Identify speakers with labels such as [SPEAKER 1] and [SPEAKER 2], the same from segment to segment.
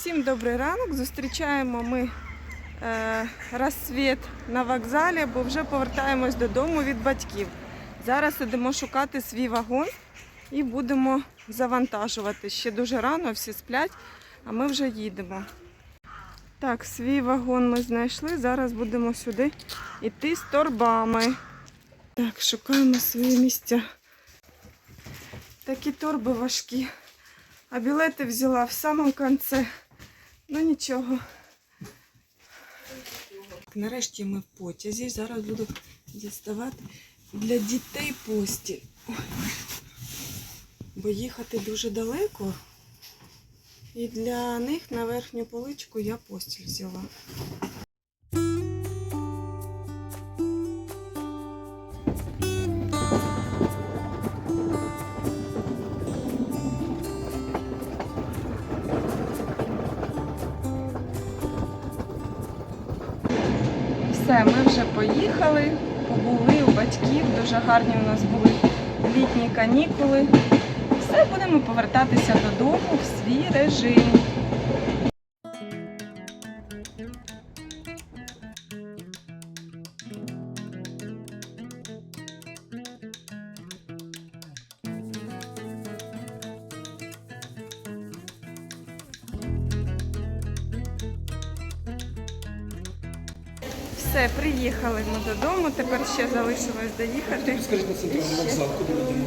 [SPEAKER 1] Всім добрий ранок. Зустрічаємо ми е, розсвіт на вокзалі, бо вже повертаємось додому від батьків. Зараз ідемо шукати свій вагон і будемо завантажувати. Ще дуже рано, всі сплять, а ми вже їдемо. Так, свій вагон ми знайшли. Зараз будемо сюди йти з торбами. Так, шукаємо свої місця. Такі торби важкі. А білети взяла в самому кінці. Ну нічого. Нарешті ми в потязі. Зараз буду діставати для дітей постіль. Бо їхати дуже далеко. І для них на верхню поличку я постіль взяла. Все, ми вже поїхали, побули у батьків, дуже гарні у нас були літні канікули. Все, будемо повертатися додому в свій режим. Все, приїхали ми додому, тепер ще залишилось доїхати.
[SPEAKER 2] Скажіть на центральний вокзал, куди ми йдемо?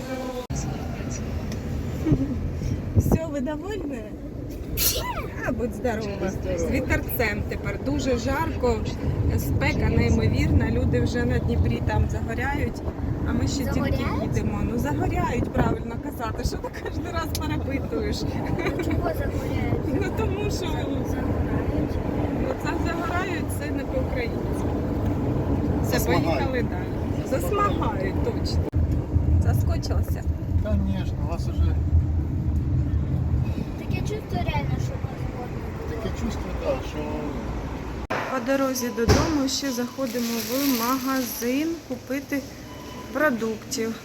[SPEAKER 1] Все, ви довольні? Будь здорова. З вітерцем тепер дуже жарко, спека неймовірна. Люди вже на Дніпрі там загоряють, а ми ще тільки їдемо. Ну загоряють, правильно казати. Що ти кожен раз перепитуєш?
[SPEAKER 3] Чого загоряють?
[SPEAKER 1] Ну тому що
[SPEAKER 3] Загорають.
[SPEAKER 1] ну, це загорають, це не по-українськи. Все,
[SPEAKER 2] Засмагають.
[SPEAKER 1] поїхали далі. Засмагають, точно. Заскочилася.
[SPEAKER 2] Конечно, у вас уже
[SPEAKER 3] Таке чувство реально, що.
[SPEAKER 2] Таке чувство, да, що
[SPEAKER 1] По дорозі додому ще заходимо в магазин купити продуктів.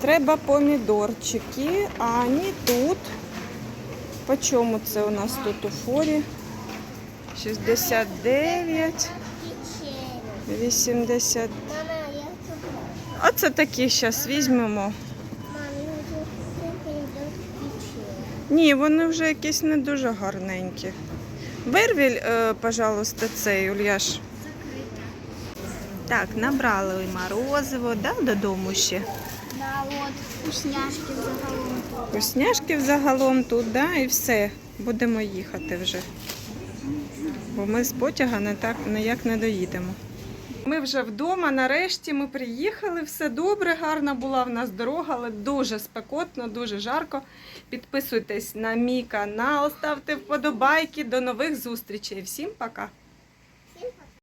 [SPEAKER 1] Треба помідорчики, а вони тут. По чому це у нас тут у форі? 69, 80.
[SPEAKER 3] Мама.
[SPEAKER 1] А це такі зараз візьмемо.
[SPEAKER 3] Мам, я тут печенье.
[SPEAKER 1] Ні, вони вже якісь не дуже гарненькі. Бервіль, е, пожалуйста, цей Ульяш. Так, набрали морозиво, да, додому ще.
[SPEAKER 3] Да, от вкусняшки загалом.
[SPEAKER 1] Вкусняшки взагалом тут, да, і все. Будемо їхати вже. Бо ми з потяга не так ніяк не доїдемо. Ми вже вдома, нарешті ми приїхали, все добре, гарна була в нас дорога, але дуже спекотно, дуже жарко. Підписуйтесь на мій канал, ставте вподобайки. До нових зустрічей. Всім пока!